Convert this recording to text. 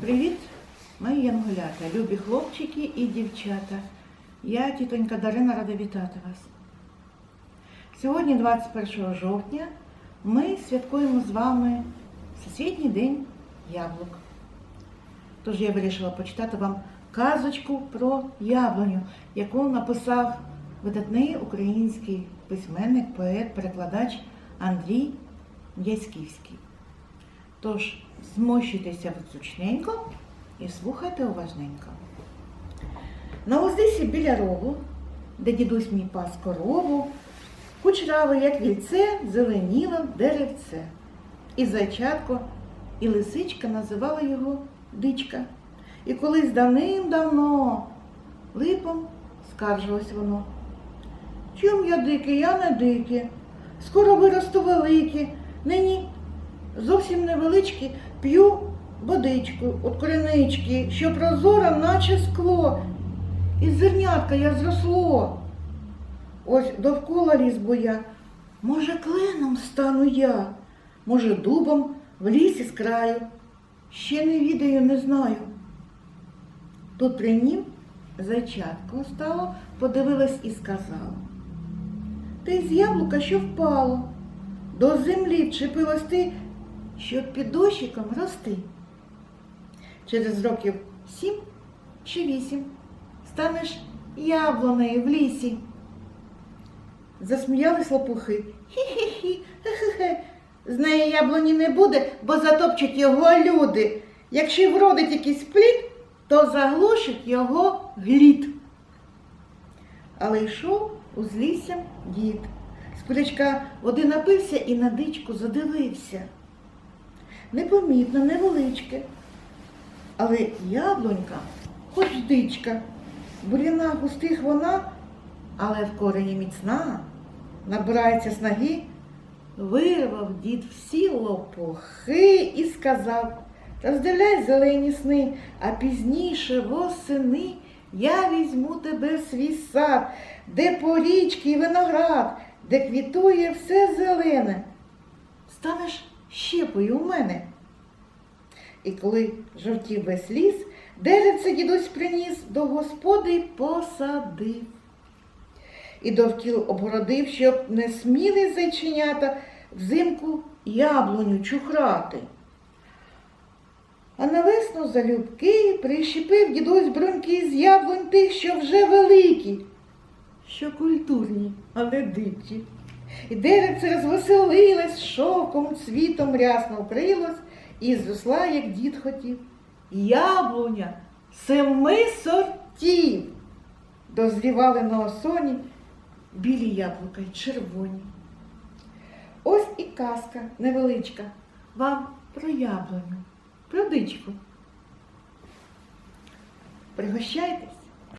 Привіт, мої янголята, любі хлопчики і дівчата. Я, тітонька Дарина, рада вітати вас. Сьогодні, 21 жовтня, ми святкуємо з вами Всесвітній день яблук. Тож я вирішила почитати вам казочку про яблуню, яку написав видатний український письменник, поет, перекладач Андрій Яськівський. Тож змощуйтеся зручненько і слухайте уважненько. На узліссі біля рову, де дідусь мій пас корову, кучраве, як вільце, зеленіло деревце. І зайчатко, і лисичка називали його дичка. І колись давним-давно липом скаржилось воно. Чим я дике, я не дике, скоро виросту велике, нині зовсім невеличкі, п'ю водичку от коренички, що прозора, наче скло. І зернятка я зросло. Ось довкола ліс бо я. Може, кленом стану я, може, дубом в лісі з краю. Ще не відаю, не знаю. Тут при нім зайчатко стало, подивилась і сказала. Ти з яблука, що впало, до землі вчепилась ти, щоб під дощиком рости. Через років сім чи вісім станеш яблунею в лісі. Засміялись лопухи. Хі-хі-хі, хе-хе-хе. З неї яблуні не буде, бо затопчуть його люди. Якщо вродить якийсь плід, то заглушить його глід. Але йшов узліссям дід. З кулячка води напився і на дичку задивився. Непомітно, невеличке. Але яблунька, хоч дичка, буряна густих вона, але в корені міцна, набирається снаги, вирвав дід всі лопухи і сказав, та роздивляй зелені сни, а пізніше восени я візьму тебе в свій сад, де порічки і виноград, де квітує все зелене. Станеш щепою у мене. І коли жовтів весь ліс, деревце дідусь приніс, до господи посадив. І довкіл обгородив, щоб не сміли зайченята взимку яблуню чухрати. А на весну залюбки прищепив дідусь бруньки з яблунь тих, що вже великі, що культурні, але дикі. І деревце розвеселилось, шовком цвітом рясно вкрилось, і зросла, як дід хотів. Яблуня семи сортів. Дозрівали на осоні білі яблука й червоні. Ось і казка невеличка вам про яблуню, про дичку. Пригощайтесь.